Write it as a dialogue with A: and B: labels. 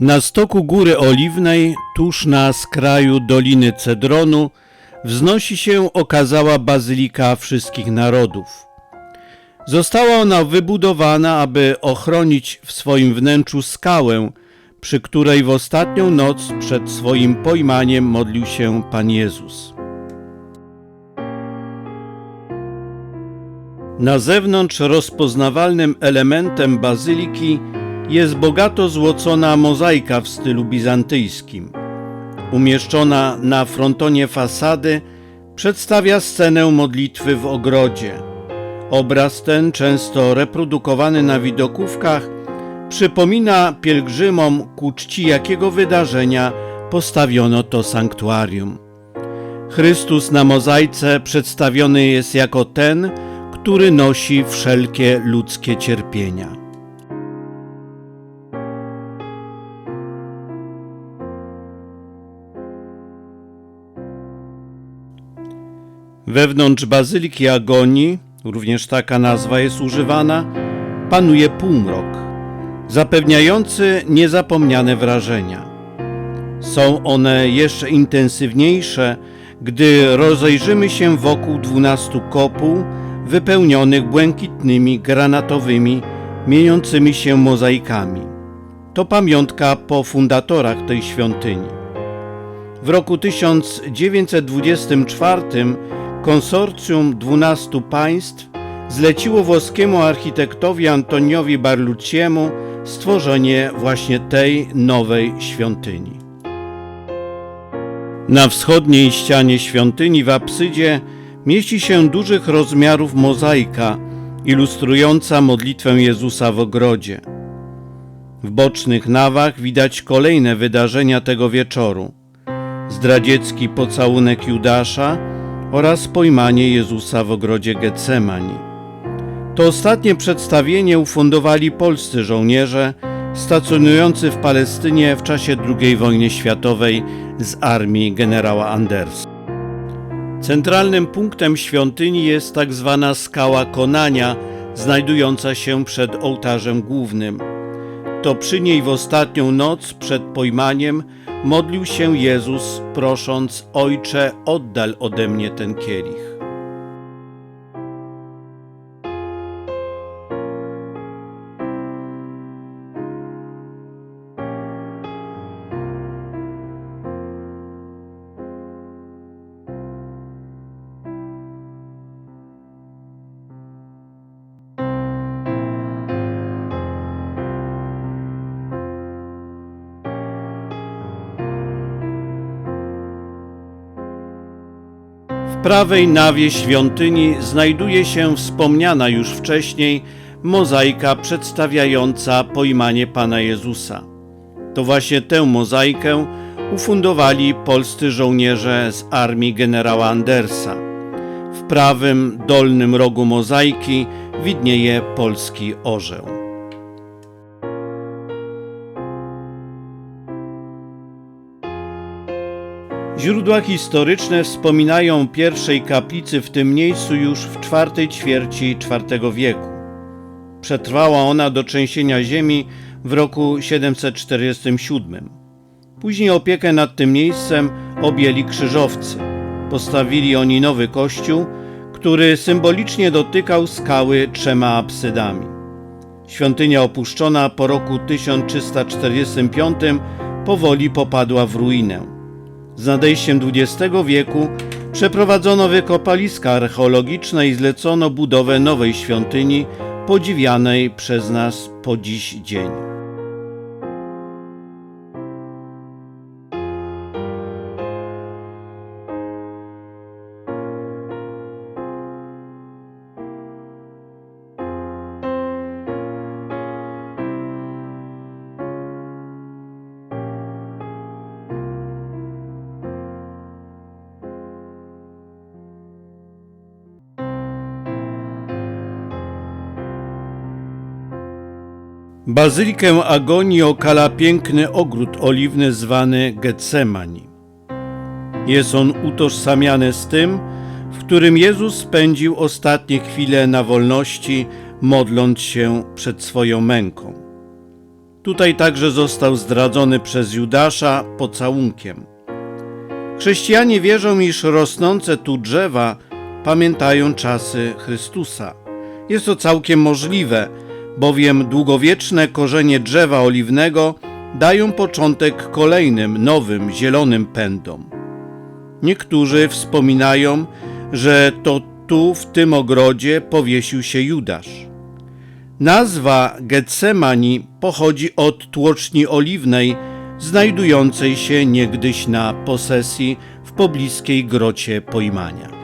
A: Na stoku Góry Oliwnej, tuż na skraju Doliny Cedronu, wznosi się okazała Bazylika Wszystkich Narodów. Została ona wybudowana, aby ochronić w swoim wnętrzu skałę, przy której w ostatnią noc przed swoim pojmaniem modlił się Pan Jezus. Na zewnątrz rozpoznawalnym elementem bazyliki jest bogato złocona mozaika w stylu bizantyjskim. Umieszczona na frontonie fasady przedstawia scenę modlitwy w ogrodzie. Obraz ten, często reprodukowany na widokówkach, przypomina pielgrzymom ku czci jakiego wydarzenia postawiono to sanktuarium. Chrystus na mozaice przedstawiony jest jako ten, który nosi wszelkie ludzkie cierpienia. Wewnątrz bazyliki Agonii, również taka nazwa jest używana, panuje półmrok, zapewniający niezapomniane wrażenia. Są one jeszcze intensywniejsze, gdy rozejrzymy się wokół dwunastu kopuł wypełnionych błękitnymi, granatowymi, mieniącymi się mozaikami. To pamiątka po fundatorach tej świątyni. W roku 1924 konsorcjum 12 państw zleciło włoskiemu architektowi Antoniowi Barluciemu stworzenie właśnie tej nowej świątyni. Na wschodniej ścianie świątyni w apsydzie mieści się dużych rozmiarów mozaika ilustrująca modlitwę Jezusa w ogrodzie. W bocznych nawach widać kolejne wydarzenia tego wieczoru. Zdradziecki pocałunek Judasza oraz pojmanie Jezusa w ogrodzie Getsemani. To ostatnie przedstawienie ufundowali polscy żołnierze stacjonujący w Palestynie w czasie II wojny światowej z armii generała Andersa. Centralnym punktem świątyni jest tak zwana skała konania, znajdująca się przed ołtarzem głównym. To przy niej w ostatnią noc przed pojmaniem modlił się Jezus, prosząc: Ojcze, oddal ode mnie ten kielich. Prawej nawie świątyni znajduje się wspomniana już wcześniej mozaika przedstawiająca pojmanie Pana Jezusa. To właśnie tę mozaikę ufundowali polscy żołnierze z armii generała Andersa. W prawym dolnym rogu mozaiki widnieje polski orzeł. Źródła historyczne wspominają pierwszej kaplicy w tym miejscu już w czwartej ćwierci IV wieku. Przetrwała ona do trzęsienia ziemi w roku 747. Później opiekę nad tym miejscem objęli krzyżowcy. Postawili oni nowy kościół, który symbolicznie dotykał skały trzema absydami. Świątynia opuszczona po roku 1345 powoli popadła w ruinę. Z nadejściem XX wieku przeprowadzono wykopaliska archeologiczne i zlecono budowę nowej świątyni, podziwianej przez nas po dziś dzień. Bazylikę Agonii okala piękny ogród oliwny zwany Getsemani. Jest on utożsamiany z tym, w którym Jezus spędził ostatnie chwile na wolności, modląc się przed swoją męką. Tutaj także został zdradzony przez Judasza pocałunkiem. Chrześcijanie wierzą, iż rosnące tu drzewa pamiętają czasy Chrystusa. Jest to całkiem możliwe, bowiem długowieczne korzenie drzewa oliwnego dają początek kolejnym, nowym, zielonym pędom. Niektórzy wspominają, że to tu, w tym ogrodzie, powiesił się Judasz. Nazwa Getsemani pochodzi od tłoczni oliwnej, znajdującej się niegdyś na posesji w pobliskiej grocie Pojmania.